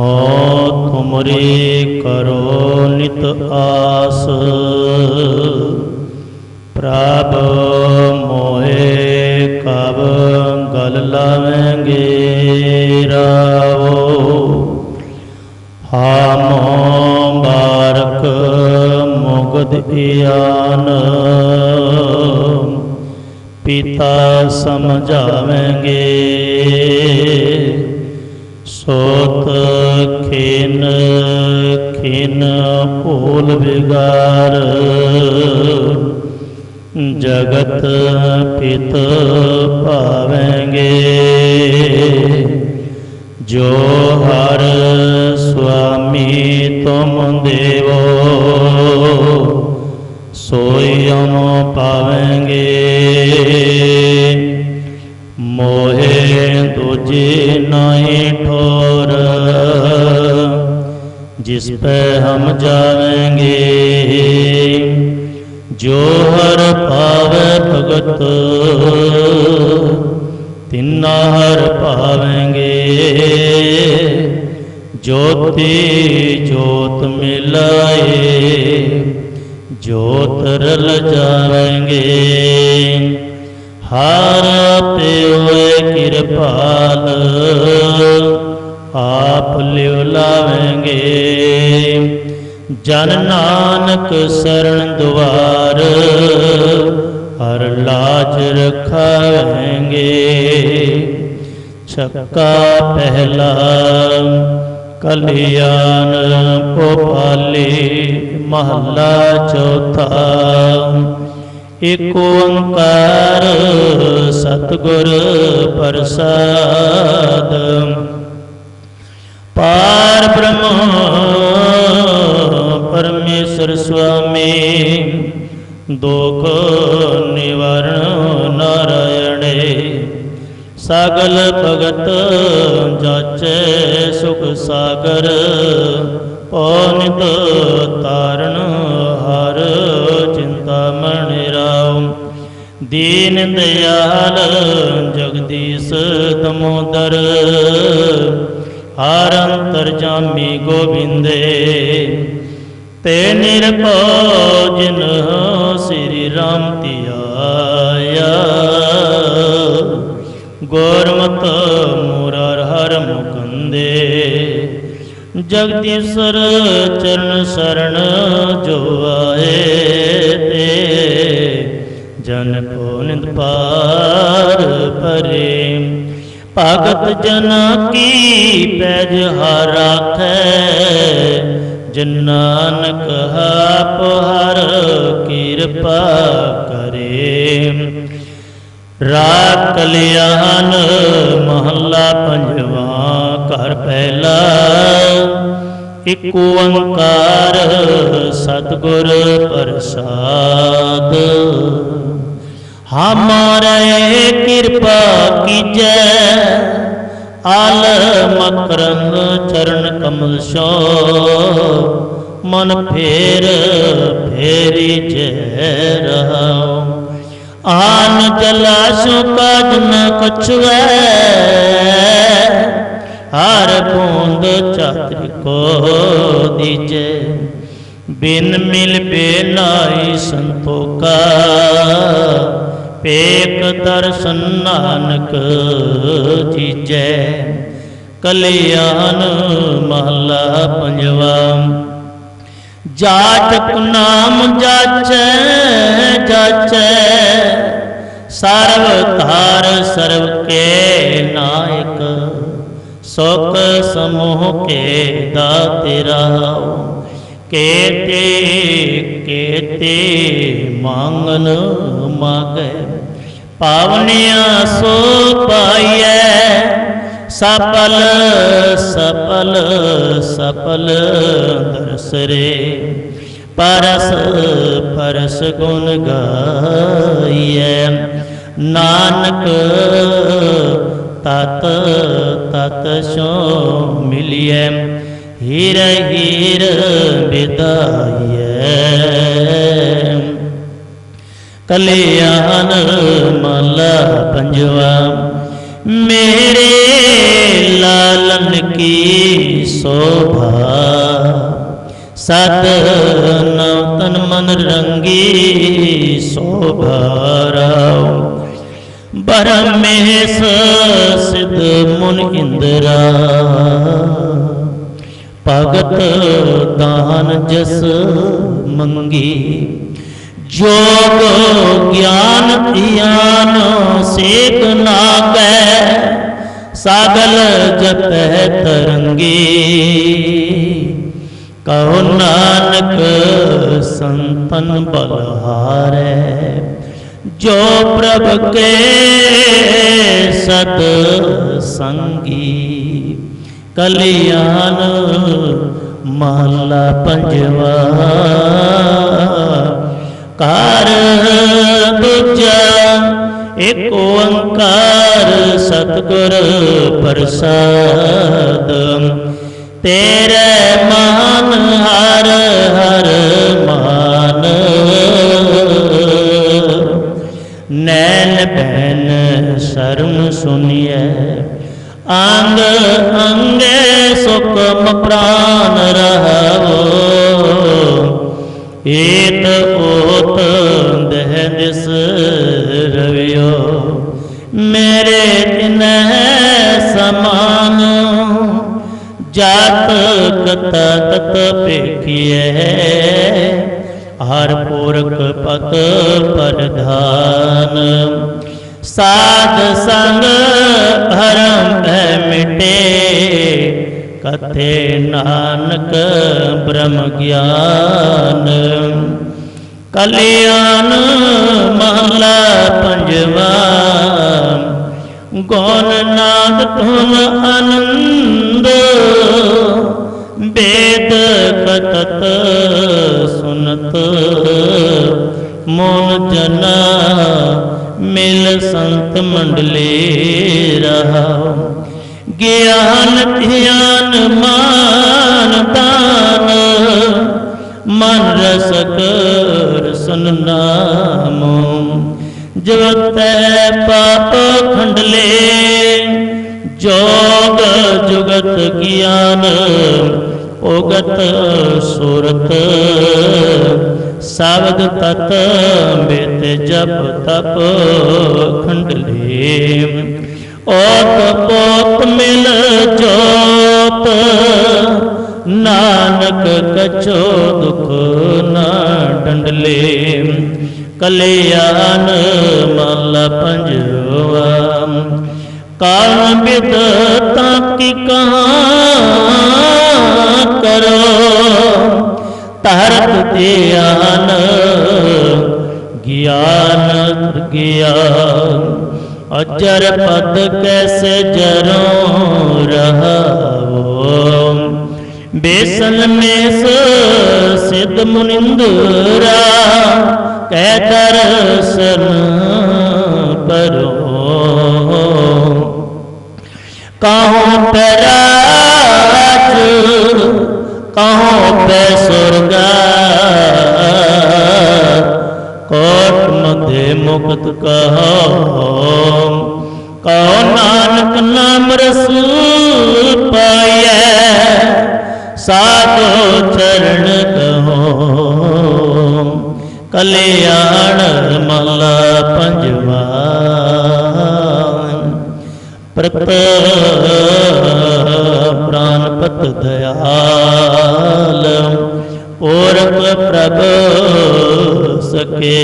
ਹੋ ਤੁਮਰੀ ਕਰੋ ਨਿਤ ਆਸ। ਪ੍ਰਭ ਮੋਏ ਕਬ ਗਲ ਲਾਵੇਂਗੇ ਰਾਵੋ। ਹਾਮੋ ਬਾਰਕ ਮੁਗਦ ਇਆਨ। ਪਿਤਾ ਸਮਝਾਵੇਂਗੇ। ਸੋਤ ਖਿਨ ਖਿਨ ਭੂਲ ਵਿਗਾਰ। ਜਗਤ ਪਿਤ ਭਾਵੇਂਗੇ। ਜੋ ਹਰ ਸੁਆਮੀ ਤੁਮ ਦੇਵੋ, ਸੋਈ ਅਮ ਪਾਵੇਂਗੇ ਮੋਹੇ ਤੁਝੇ ਨਹੀਂ ਠੋਰ, ਜਿਸ ਪੈ ਹਮ ਜਾਵੇਂਗੇ ਜੋ ਹਰ ਪਾਵੇ ਭਗਤ, ਤਿੰਨਾ ਹਰ ਪਾਵੇਂਗੇ ਜੋਤੀ ਜੋਤ ਮਿਲਾਏ, ਜੋਤ ਰਲ ਜਾਵੇਂਗੇ। ਹਰ ਪਿਓਏ ਕਿਰਪਾਲ, ਆਪ ਲਿਉ ਲਾਵੇਂਗੇ। ਜਨ ਨਾਨਕ ਸਰਣ ਦੁਆਰ, ਹਰ ਲਾਜ ਰਖਾਵੇਂਗੇ। ਛੱਕਾ ਪਹਿਲਾ ਕਲਿਆਣ, ਭੋਪਾਲੀ ਮਹੱਲਾ ਚੌਥਾ ਏਕ ਓੰਕਾਰ ਸਤਿਗੁਰ ਪ੍ਰਸਾਦ। ਪਾਰ ਬ੍ਰਹਮ ਪਰਮੇਸ਼ਰ ਸੁਆਮੀ, ਦੁਖ ਨਿਵਾਰਣ ਨਾਰਾਇਣੇ, ਸਗਲ ਭਗਤ ਜਾਚੈ ਸੁਖ ਸਾਗਰ ਪਉਨਿਤ ਤਾਰਨ ਦੀਨ ਦਿਆਲ ਜਗਦੀਸ਼ ਦਮੋਦਰ। ਹਰ ਅੰਤਰ ਜਾਮੀ ਗੋਬਿੰਦੇ, ਤੇ ਨਿਰਭਉ ਜਿਨ ਸ੍ਰੀ ਰਾਮ ਧਿਆਇਆ। ਗੁਰਮਤਿ ਮੁਰਾਰ ਹਰ ਮੁਕੰਦੇ ਜਗਦੀਸ਼ਰ ਚਰਨ ਸਰਣ ਜੋ ਆਏ ਤੇ। ਜਨ ਕੋ ਨਿੰਦ ਪਾਰ ਪਰੇ। ਭਗਤ ਜਨ ਕੀ ਪੈਜ ਹਰ ਰਾਖੈ ਜਿਨ ਨਾਨਕ ਆਪ ਹਰ ਕਿਰਪਾ ਕਰੇ। ਰਾਗ ਕਲਿਆਣ ਮਹੱਲਾ ਪੰਜਵਾਂ, ਘਰ ਪਹਿਲਾ, ਇਕ ਓੰਕਾਰ ਸਤਿਗੁਰ ਪ੍ਰਸਾਦ। ਹਮਾਰੇ ਕਿਰਪਾ ਕੀਜੈ। ਆਲ ਮਕਰੰਦ ਚਰਨ ਕਮਲ ਸੋ ਮਨ ਫੇਰ ਫੇਰੀ ਜੈ ਰਹਾਉ। ਆਨ ਜਲਾਸੁ ਕਾਜ ਨ ਕਛੁਐ ਹਰ ਬੂੰਦ ਚਾਤਰ ਕੋ ਦੀਜੈ। ਬਿਨ ਮਿਲ ਬੇਨਾਈ ਸੰਤੋਖਾ। ਪੇਕ ਦਰਸ਼ਨ ਨਾਨਕ ਜੀਜੈ, ਕਲਿਆਣ ਮਹਲਾ ਪੰਜਵਾ। ਜਾਚਕ ਨਾਮ ਜਾਚੈ ਜਾਚੈ, ਸਰਵ ਧਾਰ ਸਰਵ ਕੇ ਨਾਇਕ, ਸੁਖ ਸਮੂਹ ਕੇ ਦਾਤੇ ਰਹਾਉ ਕੇਤੇ ਕੇਤੇ ਮੰਗਨ ਮਾਗੈ। ਪਾਵਨਿਆ ਸੋ ਪਾਈਐ। ਸਪਲ ਸਪਲ ਸਫਲ ਦਰਸਰੇ। ਪਰਸ ਪਰਸ ਗੁਣ ਗਾਈਐ। ਨਾਨਕ ਤਤ ਤਤ ਸੋ ਮਿਲਿਐ। ਹੀਰ ਹੀਰ ਵਿਦਾਈਐ। ਕਲਿਆਣ ਮਾਲਾ ਪੰਜਵਾ, ਮੇਰੇ ਲਾਲਨ ਕੀ ਸੋਭਾ? ਸਤ ਨਵ ਤਨ ਮਨ ਰੰਗੀ ਸੋਭਾ ਰਾਉ ਬਰਮੇਸ ਸਿਧ ਮੁਨ ਇੰਦਰਾ। ਭਗਤ ਦਾਨ ਜਸ ਮੰਗੀ। ਜੋਗ ਗਿਆਨ ਧਿਆਨ ਸੇਕ ਨਾਗੈ ਸਾਗਲ ਜਪੈ ਤਰੰਗੀ। ਕਹੋ ਨਾਨਕ ਸੰਤਨ ਬਲਹਾਰੈ, ਜੋ ਪ੍ਰਭ ਕੇ ਸਤ ਸੰਗੀ। ਕਲਿਆਣ ਮਹਲਾ ਪੰਜਵਾ ਕਾਰ ਦੂਜਾ ਏਕ ਓੰਕਾਰ ਸਤਿਗੁਰ ਪ੍ਰਸਾਦ। ਤੇਰੇ ਮਾਨ ਹਰ ਹਰ ਮਾਨ। ਨੈਣ ਬੈਨ ਸ਼ਰਮ ਸੁਨੀਐ, ਅੰਗ ਅੰਗੇ ਸੁਖਮ ਪ੍ਰਾਨ ਰਹੋ ਏਤ ਓਤ ਦਹਿ ਦਿਸ ਰਵਿਓ। ਮੇਰੇ ਤਿਨ ਸਮਾਨ, ਜਾਤ ਕਤ ਤਤ ਪੇਖੀਐ ਹਰ ਪੁਰਖ ਪਤ ਪਰਧਾਨ। ਸਾਧ ਸੰਗ ਭਰਮ ਹੈ ਮਿਟੇ। ਕਥੇ ਨਾਨਕ ਬ੍ਰਹਮ ਗਿਆਨ। ਕਲਿਆਣ ਮਹਲਾ ਪੰਜਵਾ ਗੋਨ ਨਾਦ ਧੁਨ ਆਨੰਦ। ਬੇਦ ਕਤਤ ਸੁਨਤ ਮੋਨ ਜਨਾ ਮਿਲ ਸੰਤ ਮੰਡਲੇ ਰਹਾ। ਗਿਆਨ ਧਿਆਨ ਮਾਨ ਦਾਨ ਮਨ ਰਸ ਕਰ ਸੁਨ ਨਾਮੋ। ਜਗਤੈ ਪਾਪ ਖੰਡਲੇ, ਜੋਗ ਜੁਗਤ ਗਿਆਨ ਉਗਤ ਸੁਰਤ। ਸਬਦ ਤਤ ਬਿਤ ਜਪ ਤਪ ਖੰਡਲੇ ਓਤ ਪੋਤ ਮਿਲ ਜੋਤ, ਨਾਨਕ ਕਛੋ ਦੁਖ ਨਾ ਡੰਡਲੇ। ਕਲਿਆਣ ਮਹਲਾ ਪੰਜਵਾ, ਕਾਲ ਬਿਦ ਤਾਕੀ ਕਹਾਂ ਕਰੋ। ਧਰਤ ਧਿਆਨ, ਗਿਆਨ ਗਿਆਨ ਅਜਰ ਪਦ ਕੈਸੇ ਜਰੋਂ ਰਹਾਵੋ? ਬੇਸਨ ਮੇਸ ਸਿਧ ਮੁਨਿੰਦਰਾ, ਕਹਿ ਦਰਸ਼ਨ ਪਰੋ। ਕਹੋ ਪਰਾਜ ਕਹੋ ਪੈ ਸੁਰਗਾ? ਕੋਟ ਮਧੇ ਮੁਕਤ ਕਹੋ ਕਹੋ ਨਾਨਕ ਨਾਮ ਰਸੂਲ ਪਾਇਐ ਸਾਧੋ ਚਰਨ ਕਹੋ ਕਲਿਆਣ ਮਹਲਾ ਪੰਜਵਾ। ਪ੍ਰਤ ਪ੍ਰਾਨਪਤ ਦਇਆਲ ਪੂਰਕ ਪ੍ਰਭ ਸਕੇ।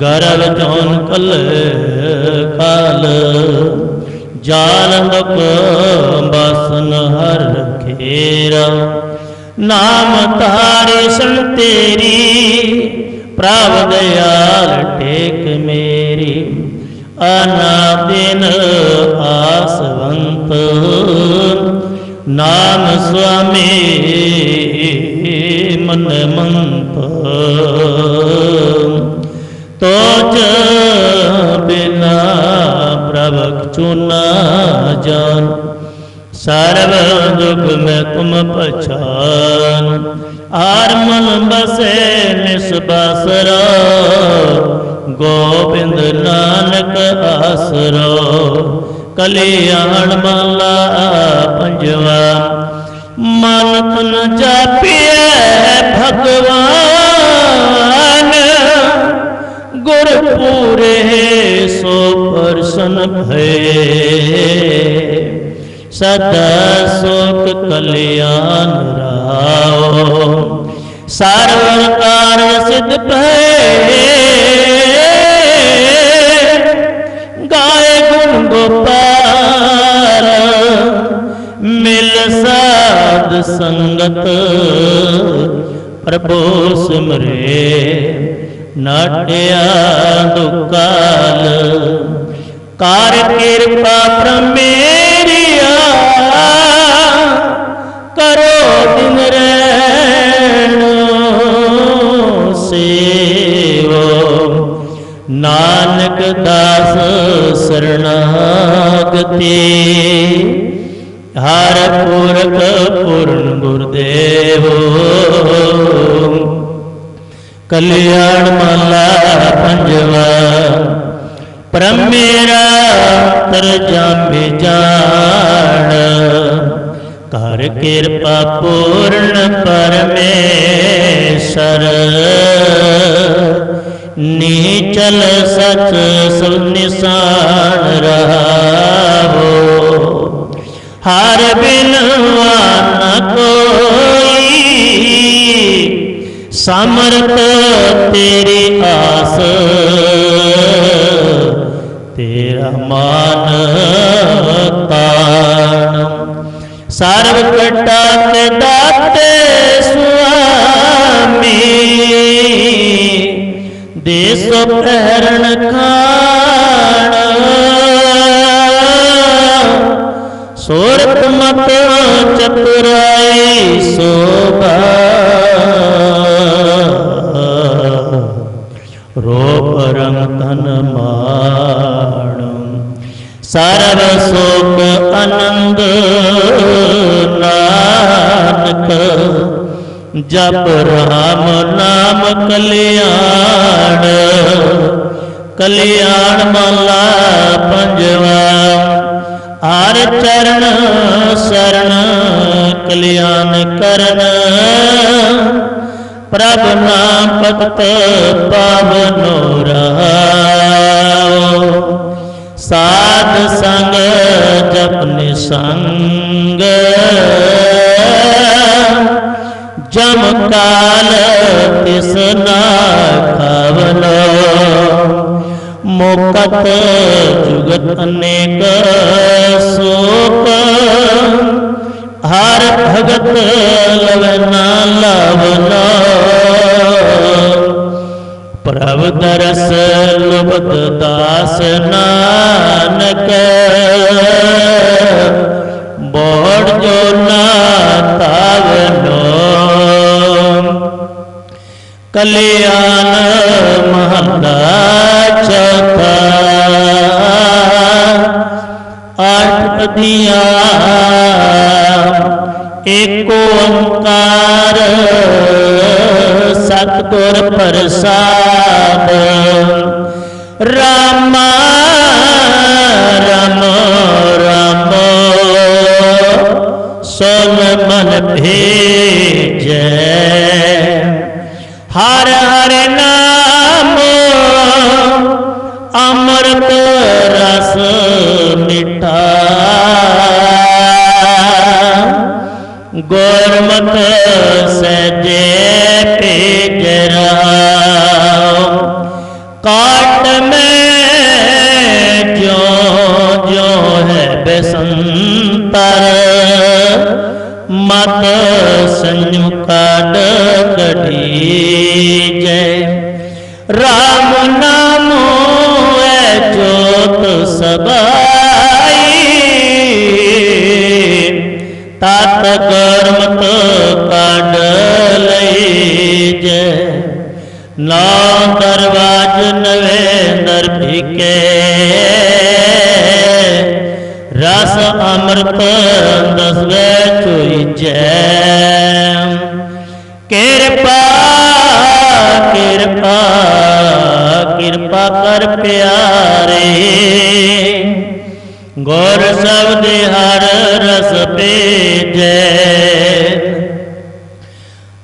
ਗਰਵ ਜੋਨ ਕਲ ਕਾਲ ਜਾਲ ਦੁਖ ਬਸਨ ਹਰ ਰਖੇਰਾ ਨਾਮ ਤਾਰੇ ਸੰ ਤੇਰੀ, ਪ੍ਰਭ ਦਿਆਲ ਟੇਕ ਮੇਰੀ। ਅਨਾ ਦਿਨ ਆਸਵੰਤ ਨਾ ਸੁਆਮੀ ਮਨ ਮੰਤ ਤੋਜ ਬਿਨਾ ਪ੍ਰਭ ਚੁਨਾ ਜਾਨ। ਸਰਬ ਦੁਖ ਮੈਂ ਤੁਮ ਪਛਾਨ। ਆਰ ਮਨ ਬਸੇ ਨਿਸਬਾਸਰਾ ਗੋਬਿੰਦ ਨਾਨਕ ਆਸਰੋ। ਕਲਿਆਣ ਮਹਲਾ ਪੰਜਵਾ। ਮਨ ਤਨ ਜਾਪਿਐ ਭਗਵਾਨ। ਗੁਰ ਪੂਰੇ ਸੋ ਪਰਸਨ ਭਏ। ਸਦਾ ਸੁਖ ਕਲਿਆਣ ਰਾਓ। ਸਰਵ ਕਾਰਨ ਸਿਧ ਭਏ। ਗਾਏ ਗੁਣ ਗੋਪਾਲ ਸੰਗਤ ਪ੍ਰਭੂ ਸਿਮਰੇ, ਨਾਟਿਆ ਦੁਕਾਲ। ਕਰ ਕਿਰਪਾ ਪ੍ਰਮੇਰੀਆ, ਕਰੋ ਦਿਨ ਰਹਿਣੋ ਸੇਵੋ। ਨਾਨਕ ਦਾਸ ਸਰਣਾਗਤੀ ਹਰ ਪੁਰਖ ਪੁਰਨ ਗੁਰਦੇਵੋ। ਕਲਿਆਣ ਮਾਲਾ ਪੰਜਵਾ ਪ੍ਰਮੇਰਾ ਤਰ ਤਰਜਾਮੇ ਜਾਣ। ਕਰ ਕਿਰਪਾ ਪੂਰਨ ਪਰਮੇਸ਼ਰ। ਨੀਚਲ ਸਚ ਸਭ ਨਿਸਾਨ ਰਹਾਵੋ। ਹਰ ਬਿਨ ਵਾਨ ਕੋਈ। ਸਮਰਤ ਤੇਰੀ ਆਸ, ਤੇਰਾ ਮਾਨ ਤਾਣ ਸਰਬ ਕਟਾ ਤੇ ਦਾਤੇ ਸੁਆਮੀ ਦੇਸੋ ਪਹਿਰਣ ਖਾਣ। ਸੋਰਤ ਮਤ ਚਤੁਰਾਈ ਸੋਭਾ। ਰੋਪ ਰੰਗ ਤਨ ਮਾਣ। ਸਰਬ ਸੁਖ ਆਨੰਦ ਨਾਨਕ। ਜਪ ਰਾਮ ਨਾਮ ਕਲਿਆਣ। ਕਲਿਆਣ ਮਹਲਾ ਪੰਜਵਾ। ਹਰ ਚਰਨ ਸਰਣ ਕਲਿਆਣ ਕਰਨ। ਪ੍ਰਭ ਨਾਮ ਭਗਤ ਪਾਵਨੋ ਰਹਾਓ ਸਾਧ ਸੰਗ ਜਪਨ ਸੰਗ ਜਮ ਕਾਲ ਤਿਸ ਨਾ ਖਾਵਨੋ ਮੋਕਤ ਜੁਗਤ ਅਨੇਕ ਸੋਕ ਹਰ ਭਗਤ ਲਵਨਾ ਲਵਨਾ ਪ੍ਰਭ ਦਰਸ ਲੁਬਤ ਦਾਸ ਨਾਨਕ। ਬੋੜ ਜੋ ਨਾ ਤਾਵਨੋ ਕਲਿਆਣ ਮਹਲਾ ਚੌਥਾ ਆਠ ਅਧਿਆ ਏਕ ਓੰਕਾਰ ਸਤਿਗੁਰ ਪ੍ਰਸਾਦ ਰਾਮ ਰਾਮ ਰਾਮ ਸੁਨ ਮਨ ਭੇਜੈ ਅੰਮ੍ਰਿਤ ਰਸ ਮਿਠਾ ਗੁਰਮਤ ਸਜੇ ਭੇਜਰਾ ਕਾਟ ਮੈਂ ਜੋ ਜੋ ਹੈ ਬਸੰਤਰ। ਮਤ ਸੰਜਮ ਕਾਡ ਕਢੀ ਜੈ। ਰਾਮ ਨਾਮੋ ਜੋਤ ਸਬਾਈ। ਤਤ ਕਰਮਤ ਕਾਡ ਲਈ ਜੈ। ਨਾ ਦਰਵਾਜ ਨਵੇ ਦਰ ਭਿਕੇ ਰਸ ਅੰਮ੍ਰਿਤ ਦਸਵੇ ਚੋਈ ਜੈ। ਕਿਰਪਾ ਕਿਰਪਾ ਕਿਰਪਾ ਕਰ ਪਿਆਰੇ। ਗੁਰ ਸਬਦ ਹਰ ਰਸ ਭੇਜੈ।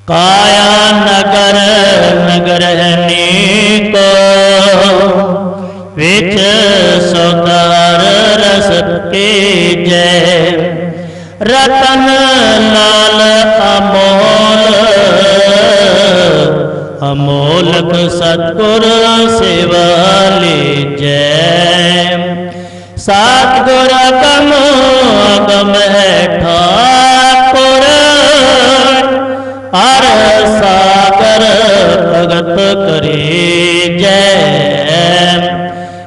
ਕਾਇਆ ਨਗਰ ਨਗਰ ਅਨੇਕੋ ਵਿੱਚ ਸੋਦਾਰ ਰਸ ਭੇਜੈ। ਰਤਨ ਲਾਲ ਅਮੋਲ ਅਮੋਲਕ ਸਤਗੁਰ ਸੇਵਾ ਜੈ ਸਤਗੁਰ ਕਮ ਅਗਮ ਹੈ ਠਾਕੁਰ। ਹਰ ਸਾਗਰ ਭਗਤ ਕਰੀ ਜੈ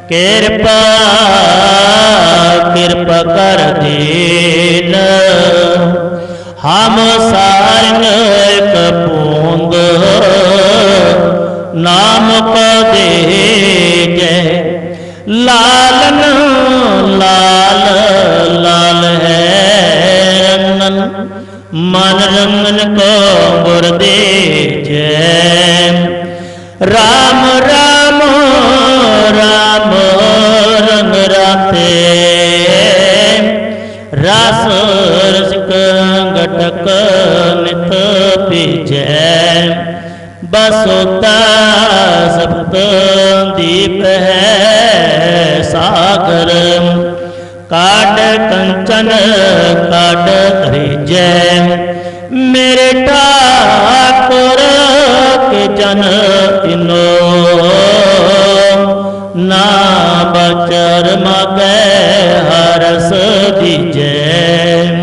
ਕਿਰਪਾ ਕਿਰਪਾ ਕਰ ਦੇ ਹਮ ਸਾਰਨ ਇੱਕ ਨਾਮ ਪਦੇ ਜੈ ਲਾਲਨ, ਲਾਲ ਲਾਲ ਹੈ ਰੰਗਨ, ਮਨ ਰੰਗਨ ਕੋ ਗੁਰਦੇ ਜੈ। ਰਾਮ ਬਸੋਤਾ ਸਪਤ ਦੀਪ ਹੈ ਸਾਗਰ। ਕਾਡ ਕੰਚਨ ਕਾਡ ਹਰੀਜੈ ਮੇਰੇ ਠਾਕੁਰ ਕੇ ਜਨ ਇਨੋ ਨਾ ਬਚਰ ਮਗੈ ਹਰਸ ਦੀਜੈ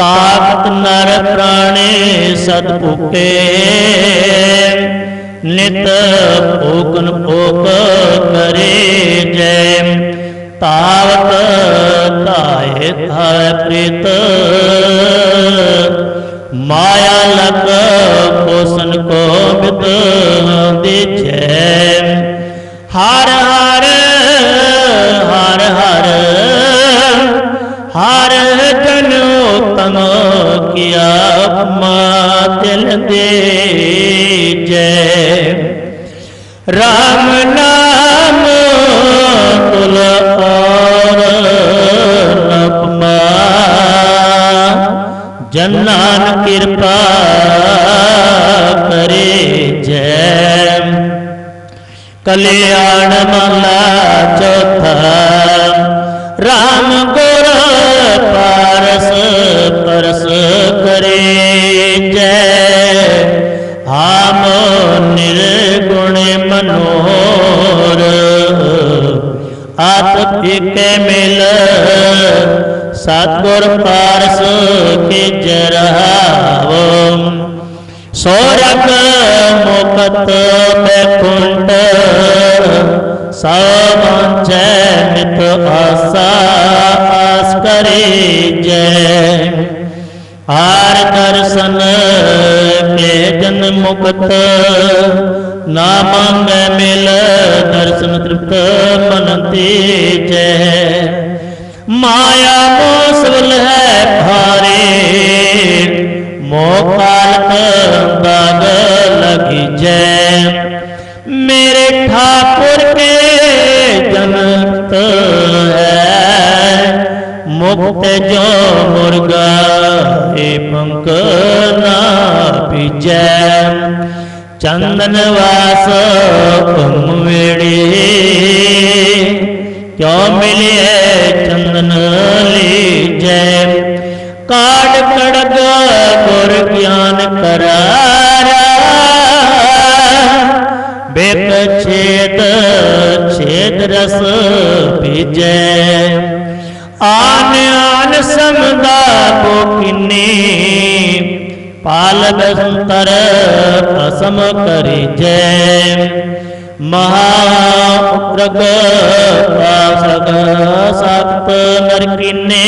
ਸਾਖਤ ਨਰ ਪ੍ਰਾਣੇ ਸਦ ਭੁਕੇ ਨਿਤ ਭੋਗਨ ਭੋਗ ਕਰੇ ਜੈ। ਤਾਵਤ ਧਾਏ ਧਾਇ ਪ੍ਰੀਤ। ਮਾਇਆ ਲਗ ਪੋਸਨ ਕੋ ਬਿਦ ਦੀਜੈ ਹਰ ਕੀਆ ਮਾਤਲ ਦੇ ਜੈ। ਰਾਮ ਨਾਮ ਤੁਲ ਔਰ ਨਪਮਾ ਜਨਾਨ ਕਿਰਪਾ ਕਰੇ ਜੈ। ਕਲਿਆਣ ਮਹਲਾ ਚੌਥਾ। ਰਾਮ ਗੁਰ ਪਾਰਸ ਪਰਸ। ਕਰੇ ਜੈ ਆਮ ਨਿਰਗੁਣ ਮਨੋਰ। ਆਪ ਏਕੇ ਮਿਲ। ਸਤਗੁਰ ਪਾਰਸ ਕੇ ਜਰਾਵੋ ਸੋਰਗ ਮੁਕਤ ਸਭ ਸਵਾਂਚੈ ਮਿਤ ਆਸਾ ਆਸ ਕਰੇ ਜੈ ਹਾਰ ਦਰਸ਼ਨ ਕੇ ਜਨ ਮੁਕਤ ਨਾ ਮੰਗੈ ਮਿਲ ਦਰਸ਼ਨ ਤ੍ਰਿਪਤ ਮਨ ਜੈ। ਮਾਇਆ ਮੋਸਵਲ ਹੈ ਭਾਰੇ, ਮੋਹ ਕਾਲਕ ਬਾਗ ਲਗੀ ਜੈ। ਮੇਰੇ ਠਾਕੁਰ ਕੇ ਜਨਤ ਹੈ, ਮੁਕਤ ਜੋ ਮੁਰਗਾ ਏ ਪੰਕ ਨਾ ਪੀਜੈ। ਚੰਦਨ ਵਾਸ ਤੁਮ ਵੇੜੇ। ਕਿਉ ਮਿਲਿਐ ਚੰਦਨ ਲੀਜੈ। ਕਾੜ ਕੜਗ ਗੁਰ ਗਿਆਨ ਕਰਾਰਾ। ਬੇਕ ਛੇਦ ਛੇਦ ਰਸ ਭੀਜੈ। ਪਾਲ ਬਸੰਤਰ ਅਸਮ ਕਰੀ ਜੈ ਮਹਾ ਰਗ ਪਾਸਗ ਸਖਤ ਨਰ ਕਿਨੇ,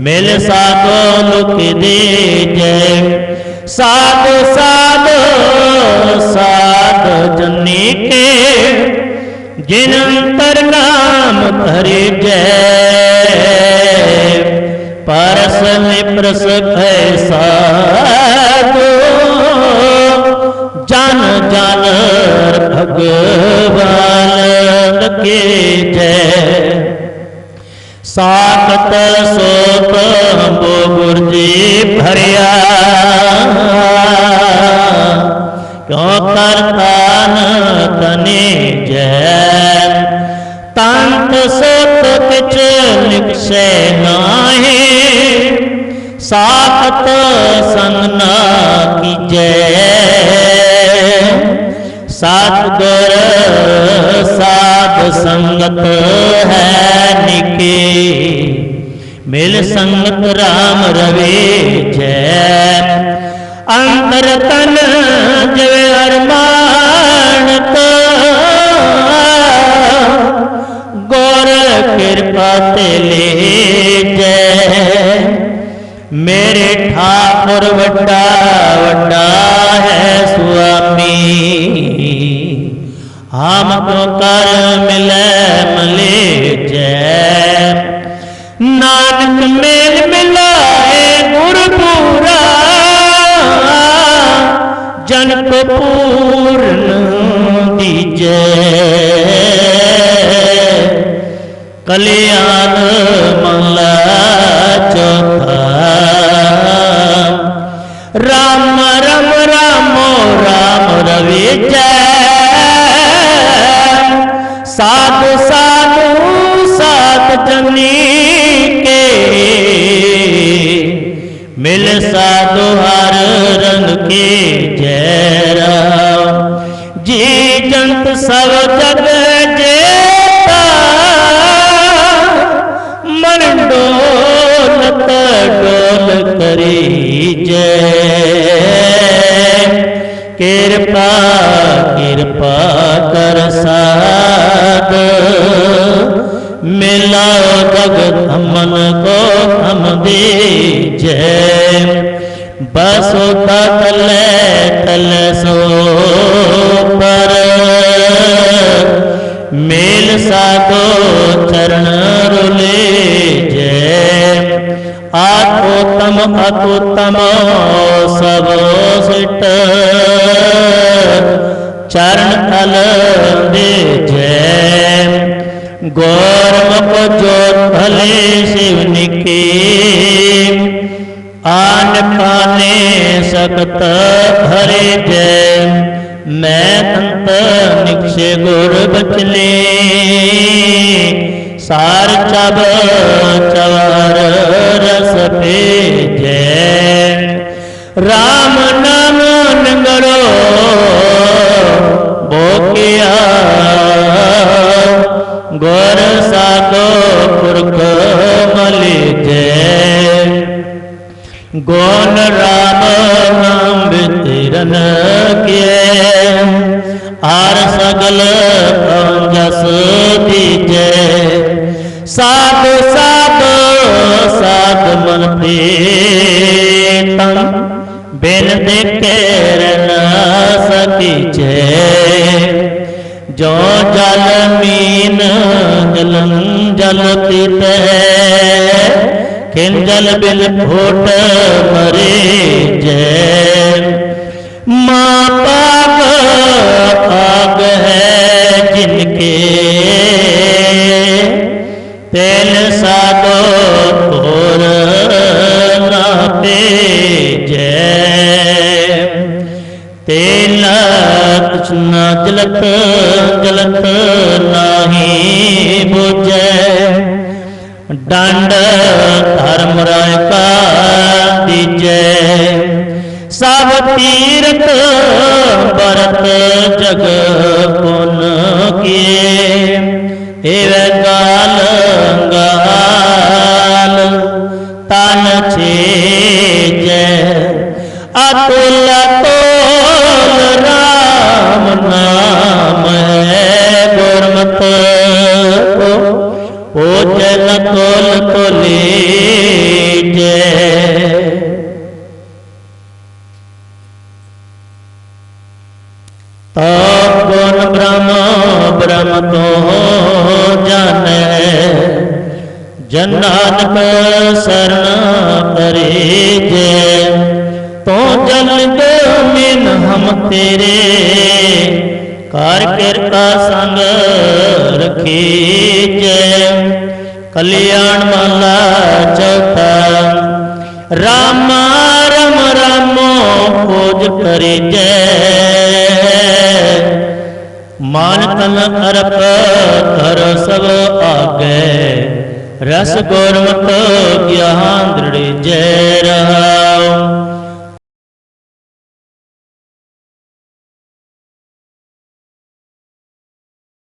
ਮਿਲ ਸਾਧੋ ਲੁਕ ਦੇ ਜੈ ਸਾਧ ਸਾਧ ਸਾਧ ਜਨੀ ਕੇ, ਜਿਨ ਅੰਤਰ ਨਾਮ ਧਰੇ ਜੈ ਪਰਸ ਨਿਪਰਸ ਹੈ ਸਾਧੂ ਜਨ ਜਨ ਭਗਵਾਨ ਲਗੇ ਜੈ। ਸਾਖਤ ਸੋਤ ਬੋ ਗੁਰਜੀ ਭਰਿਆ। ਕਿਉ ਕਰਤਾਨ ਤਨੇ ਜੈ। ਤੰਤ ਸਤ ਕਿਛ ਲਿਖਸੇ ਨਾਹੀ। ਸਾਖਤ ਸੰਗ ਨਾ ਕੀਜੈ। ਸਤਿਗੁਰ ਸਾਧ ਸੰਗਤ ਹੈ ਨਿਕੇ। ਮਿਲ ਸੰਗਤ RAM ਰਵੇ ਜੈ। ਅੰਦਰ ਤਨ ਜਿਵੇਂ ਅਰਮਾਨਤ ਆਤੋਤਮ ਅਤੋਤਮ ਸਭ ਸਿਟ ਚਰਨ ਤਲ ਦੇ ਜੈ ਗੌਰਮੁਖ ਜੋਤ ਭਲੇ ਸਿਵ ਨਿਕੇ। ਆਨ ਕਾਨੇ ਸਕਤ ਹਰੇ ਜੈ। ਮੈਂ ਤੰਤ ਨਿਕਸ਼ੇ ਗੁਰ ਬਚਲੇ। ਸਾਰ ਚਬ ਚਵਰ ਰਸ ਭੇਜੈ। RAM ਨਾਮ ਨੰਗਰੋ, ਬੋਕਿਆ ਗੁਰ ਸਾਧੋ ਪੁਰਖ ਮਲਿ ਜੈ ਗੋਨ ਰਾਮ ਨਾਮ ਬਿਤਰਨ ਕੀਏ ਆਰ ਸਗਲ ਜਸ ਦੀਜੈ ਸਾਧ ਸਾਧ ਸਾਧ ਮਨ ਪ੍ਰੀਤਮ ਬਿਨ ਦੇਖੇ ਰਨ ਸਕੀਜੈ ਜੋ। ਜਲ ਮੀਨ ਜਲਨ ਜਲ ਤਿਤ ਖਿਨ ਜਲ ਬਿਲ ਫੋਟ ਮਰੇ ਜੈ। ਮਾਂ ਪਾਗ ਆਗ ਹੈ ਜਿਨਕੇ ਤੇਲ ਕ੍ਰਿਸ਼ਨ ਜਲਤ ਜਲਤ ਨਾਹੀ ਬੁਝੈ। ਡੰਡ ਧਰਮ ਰਾਇ ਕਾ ਦੀਜੈ ਸਭ ਤੀਰਤ ਬਰਤ ਜਗ ਪੁਨ ਕੀਏ। ਏਵੈ ਬ੍ਰਹਮ ਬ੍ਰਹਮ ਤੋਂ ਜਾਣੈ। ਜਨ ਨਾਨਕ ਸਰਣ ਕਰੇ ਜੈ ਤੂੰ ਜਲਦ ਮਿਨ ਹਮ ਤੇਰੇ। ਕਾਰ ਕਿਰਪਾ ਸੰਗ ਰਖੀ ਜੈ ਕਲਿਆਣ ਮਹਲਾ ਚੌਥਾ। ਰਾਮ ਰਮ ਰਾਮੋ ਖੋਜ ਕਰੇ ਜੈ ਮਾਨ ਤਨ ਅਰਪ ਧਰ ਸਭ ਆਗੇ। ਰਸ ਗੁਰਮਤਿ ਗਿਆਨ ਦ੍ਰਿੜ ਜੈ ਰਹਾ